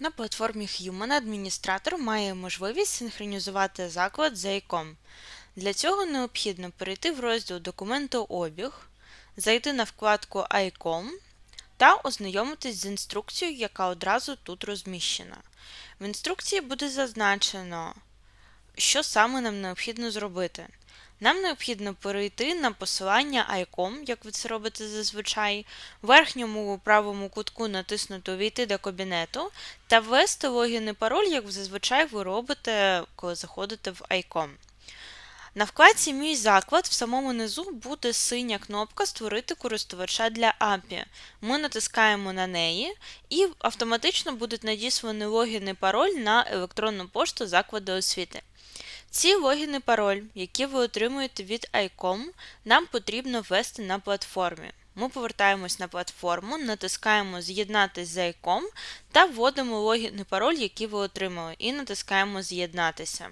На платформі Human адміністратор має можливість синхронізувати заклад з ICOM. Для цього необхідно перейти в розділ Документообіг, зайти на вкладку ICOM та ознайомитись з інструкцією, яка одразу тут розміщена. В інструкції буде зазначено, що саме нам необхідно зробити. Нам необхідно перейти на посилання ICOM, як ви це робите зазвичай, в верхньому правому кутку натиснути Увійти до кабінету та ввести логін і пароль, як зазвичай ви робите, коли заходите в ICOM. На вкладці Мій заклад в самому низу буде синя кнопка Створити користувача для API. Ми натискаємо на неї і автоматично буде надісланий логін і пароль на електронну пошту закладу освіти. Ці логін і пароль, які ви отримуєте від ICOM, нам потрібно ввести на платформі. Ми повертаємось на платформу, натискаємо З'єднатись з ICOM та вводимо логін і пароль, які ви отримали, і натискаємо З'єднатися.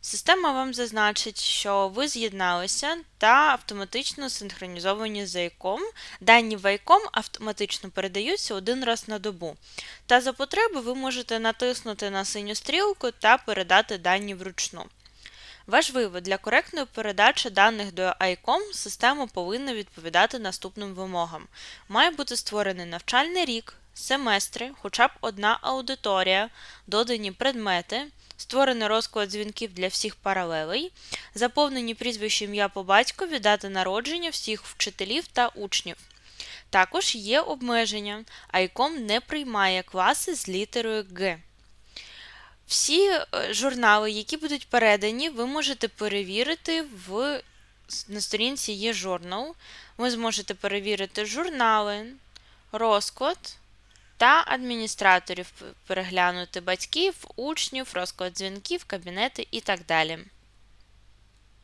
Система вам зазначить, що ви з'єдналися та автоматично синхронізовані з ICOM. Дані в ICOM автоматично передаються один раз на добу. Та за потреби ви можете натиснути на синю стрілку та передати дані вручну. Важливо, для коректної передачі даних до ICOM система повинна відповідати наступним вимогам. Має бути створений навчальний рік, семестри, хоча б одна аудиторія, додані предмети, створений розклад дзвінків для всіх паралелей, заповнені прізвище ім'я по батькові, дата народження всіх вчителів та учнів. Також є обмеження, ICOM не приймає класи з літерою Г. Всі е, журнали, які будуть передані, ви можете перевірити в, на сторінці є журнал. Ви зможете перевірити журнали, розклад та адміністраторів, переглянути батьків, учнів, розклад дзвінків, кабінети і так далі.